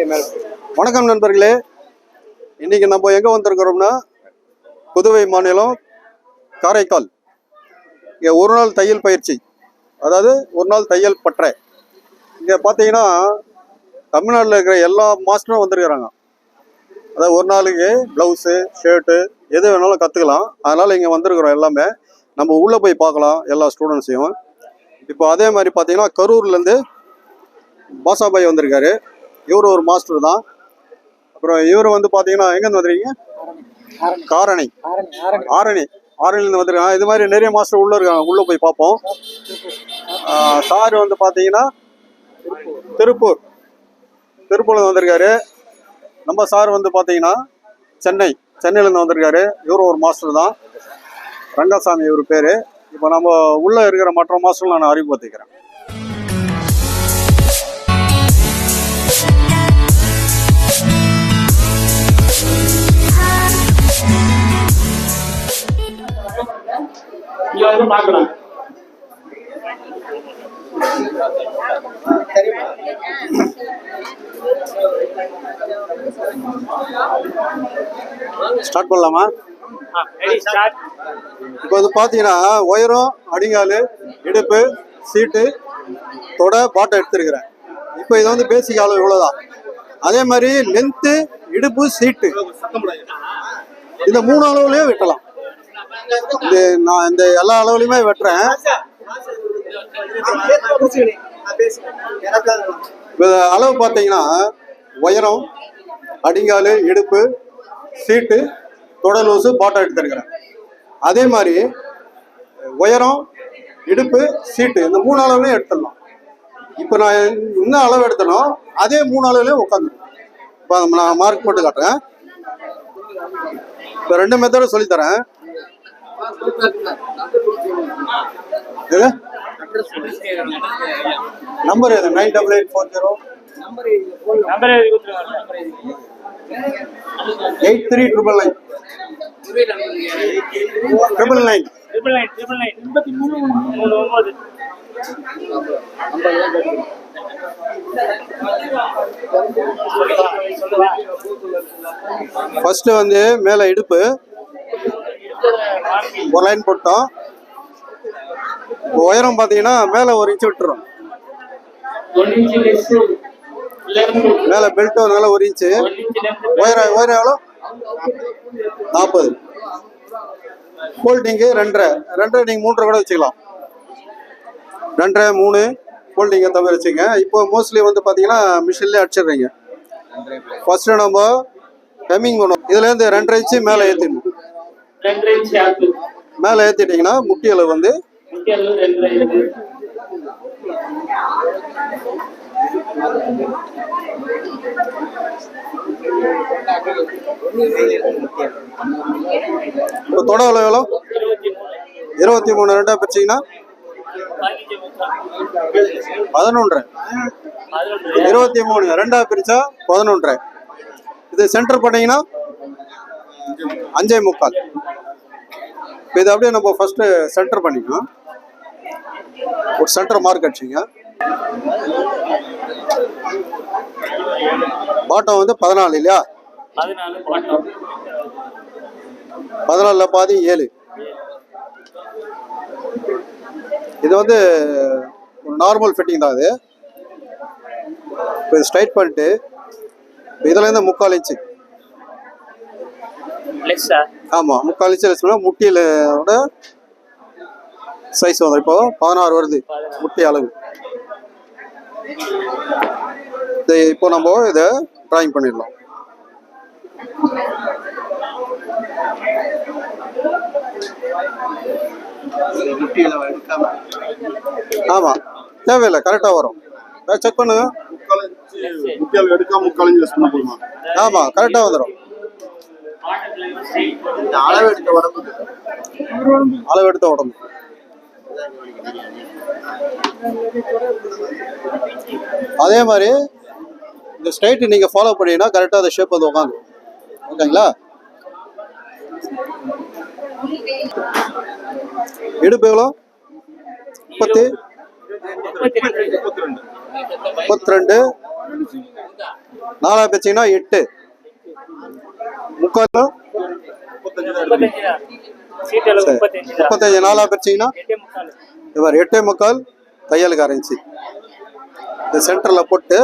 வணக்கம் நண்பர்களே. இன்னைக்கு நம்ம எங்க வந்திருக்கிறோம்னா புதுவை மாநிலம் காரைக்கால். இங்கே ஒரு நாள் தையல் பயிற்சி. அதாவது ஒரு நாள் தையல் பற்றை இங்கே பார்த்தீங்கன்னா தமிழ்நாட்டில் இருக்கிற எல்லா மாஸ்டரும் வந்திருக்கிறாங்க. அதாவது ஒரு நாளைக்கு ப்ளவுஸு ஷர்ட்டு எது வேணாலும் கற்றுக்கலாம் அதனால் இங்கே வந்திருக்கிறோம் எல்லாமே. நம்ம உள்ளே போய் பார்க்கலாம் எல்லா ஸ்டூடெண்ட்ஸையும் இப்போ அதே மாதிரி பார்த்தீங்கன்னா கரூர்லேருந்து பாசாபாய் வந்திருக்காரு. இவர் ஒரு மாஸ்டர் தான். அப்புறம் இவர் வந்து பார்த்தீங்கன்னா எங்கேருந்து வந்துருக்கீங்க? காரணி. ஆரணி. ஆரணிலேருந்து வந்திருக்காங்க. இது மாதிரி நிறைய மாஸ்டர் உள்ளே இருக்காங்க. உள்ளே போய் பார்ப்போம். சார் வந்து பார்த்தீங்கன்னா திருப்பூர். திருப்பூர்லேருந்து வந்திருக்காரு. நம்ம சார் வந்து பார்த்தீங்கன்னா சென்னை. சென்னையிலேருந்து வந்திருக்காரு. இவரும் ஒரு மாஸ்டர் தான். ரங்கசாமி இவர் பேர். இப்போ நம்ம உள்ளே இருக்கிற மற்ற மாஸ்டர்லாம் நான் அறிமுகப்படுத்திக்கிறேன். வந்து பார்க்கலாம். ஸ்டார்ட் பண்ணலாமா? இப்போ வந்து பார்த்தீங்கன்னா உயரம் அடிங்கால் இடுப்பு சீட்டு தொடை பாட்டை எடுத்திருக்கிறேன். இப்போ இது வந்து பேசிக் அளவு இவ்வளோதான் அதே மாதிரி லென்த்து இடுப்பு சீட்டு. இந்த மூணு அளவுலயே வெட்டலாம். இது நான் இந்த எல்லா அளவுலையுமே வெட்டுறேன். அளவு பார்த்தீங்கன்னா உயரம் அடிங்கால் இடுப்பு சீட்டு தொடை லூசு பாட்டை எடுத்திருக்கிறேன். அதே மாதிரி உயரம் இடுப்பு சீட்டு இந்த மூணு அளவுலையும் எடுத்துடலாம். இப்போ நான் என்ன அளவு எடுத்தனோ அதே மூணு அளவுலையும் உட்காந்துருக்கேன். இப்போ நான் மார்க் போட்டு காட்டுறேன். இப்போ ரெண்டு மெத்தடும் சொல்லித்தரேன். நம்பர் எது? Nine double eight four zero eight three triple nine triple nine first வந்து மேலே இடுப்பு. ஒரு லைன் போட்டோம். உயரம் பார்த்தீங்கன்னா மேலே ஒரு இன்ச்சு விட்டுரும். மேலே பெல்ட் மேலே ஒரு இன்ச்சு இன்ச் உயரம் உயரம் எவ்வளோ? நாற்பது. ஃபோல்டிங்கு ரெண்டரை. ரெண்டரை நீங்கள் மூன்றரை கூட வச்சுக்கலாம். ரெண்டரை மூணு. ஃபோல்டிங் தவிர மாதிரி வச்சுங்க இப்போ மோஸ்ட்லி வந்து பார்த்தீங்கன்னா மிஷின்லேயே அடிச்சிடுறீங்க. ஃபர்ஸ்ட்டு நம்ம ஹெம்மிங் பண்ணுவோம் இதுலேருந்து ரெண்டரை இன்ச்சு மேலே ஏற்றிடணும் மேலே ஏற்றிட்டிங்கன்னா முட்டி அளவு வந்து இப்போ தொட அளவு எவ்வளோ? இருபத்தி மூணு. ரெண்டா பிரிச்சிங்கன்னா பதினொன்று. இருபத்தி மூணு. ரெண்டா பிரிச்சா பதினொன்றரை இது சென்டர் பண்ணீங்கன்னா அஞ்சே முக்கால். இப்போ இது அப்படியே நம்ம ஃபர்ஸ்ட் சென்டர் பண்ணிக்கணும் ஒரு சென்டர் மார்க் அடிச்சிங்க. பாட்டம் வந்து பதினாலு இல்லையா? பதினாலுல பாதி ஏழு. இது வந்து ஒரு நார்மல் ஃபிட்டிங் தான் இது இப்போ ஸ்ட்ரைட் பண்ணிட்டு இதுலேருந்து முக்கால் இன்ச்சு. லெஸ்ஸா ஆமாம் முக்கால் இன்ச்சு வச்சோம்னா முட்டியிலோட சைஸ் வந்து இப்போ பதினாறு வருது முட்டி அளவு. இது இப்போ நம்ம இதை டிராயிங் பண்ணிடலாம். ஆமாம் தேவையில்லை கரெக்டாக வரும். செக் பண்ணுங்க. முக்கியால் எடுக்காம முக்கால் ஆமாம் கரெக்டாக வந்துடும் பாட்டத்துல ஸ்ட்ரெயிட் அளவு எடுத்த உடம்பு. அளவு எடுத்த உடம்பு. அதே மாதிரி இந்த ஸ்ட்ரைட் நீங்கள் ஃபாலோ பண்ணீங்கன்னா கரெக்டாக அந்த ஷேப் வந்து உட்காந்து ஓகேங்களா? இடுப்பு எவ்வளோ? முப்பத்தி? முப்பத்தி ரெண்டு. முப்பத்தி ரெண்டு நாலா பிரிச்சிங்கன்னா எட்டு முக்கால் முப்பத்தஞ்சு தான் இருக்கு முப்பத்தஞ்சு தான் சீட் அளவு முப்பத்தஞ்சு தான் முப்பத்தஞ்சு நாளா பிரிச்சிங்கன்னா? இவர் எட்டே முக்கால் தையலுக்கு அரைஞ்சி. இந்த சென்டரில் போட்டு